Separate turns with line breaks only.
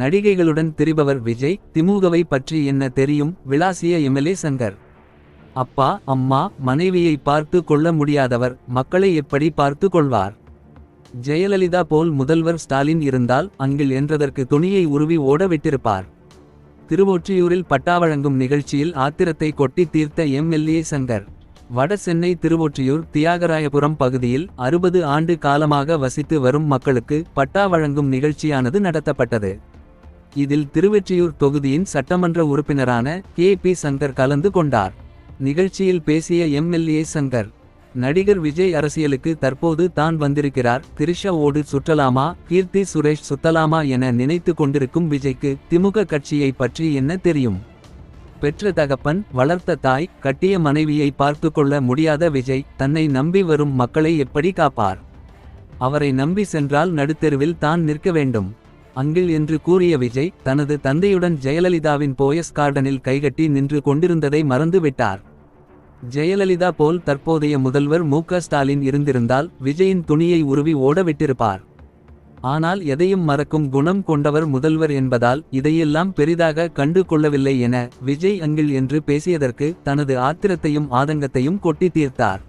நடிகைகளுடன் திரிபவர் விஜய் திமுகவை பற்றி என்ன தெரியும்? விளாசிய எம்எல்ஏ சங்கர். அப்பா அம்மா மனைவியை பார்த்து கொள்ள முடியாதவர் மக்களை எப்படி பார்த்து கொள்வார்? ஜெயலலிதா போல் முதல்வர் ஸ்டாலின் இருந்தால் அங்கில் என்றதற்கு துணியை உருவி ஓட விட்டிருப்பார். திருவொற்றியூரில் பட்டா வழங்கும் நிகழ்ச்சியில் ஆத்திரத்தை கொட்டி தீர்த்த எம்எல்ஏ சங்கர். வட சென்னை திருவொற்றியூர் தியாகராயபுரம் பகுதியில் அறுபது ஆண்டு காலமாக வசித்து வரும் மக்களுக்கு பட்டா வழங்கும் நிகழ்ச்சியானது நடத்தப்பட்டது. இதில் திருவெற்றியூர் தொகுதியின் சட்டமன்ற உறுப்பினரான கே. பி. சங்கர் கலந்து கொண்டார். நிகழ்ச்சியில் பேசிய எம்எல்ஏ சங்கர் நடிகர் விஜய் அரசியலுக்கு தற்போது தான் வந்திருக்கிறார். திரிஷா ஓடு சுற்றலாமா கீர்த்தி சுரேஷ் சுத்தலாமா என நினைத்து கொண்டிருக்கும் விஜய்க்கு திமுக கட்சியை பற்றி என்ன தெரியும்? பெற்ற தகப்பன் வளர்த்த தாய் கட்டிய மனைவியை பார்த்து கொள்ள முடியாத விஜய் தன்னை நம்பி வரும் மக்களை எப்படி காப்பார்? அவரை நம்பி சென்றால் நடுத்தெருவில் தான் நிற்க வேண்டும். அங்கில் என்று கூறிய விஜய் தனது தந்தையுடன் ஜெயலலிதாவின் போயஸ் கார்டனில் கைகட்டி நின்று கொண்டிருந்ததை மறந்துவிட்டார். ஜெயலலிதா போல் தற்போதைய முதல்வர் மு க ஸ்டாலின் இருந்திருந்தால் விஜயின் துணியை உருவி ஓடவிட்டிருப்பார். ஆனால் எதையும் மறக்கும் குணம் கொண்டவர் முதல்வர் என்பதால் இதையெல்லாம் பெரிதாக கண்டு கொள்ளவில்லை என விஜய் அங்கில் என்று பேசியதற்கு தனது ஆத்திரத்தையும் ஆதங்கத்தையும் கொட்டி தீர்த்தார்.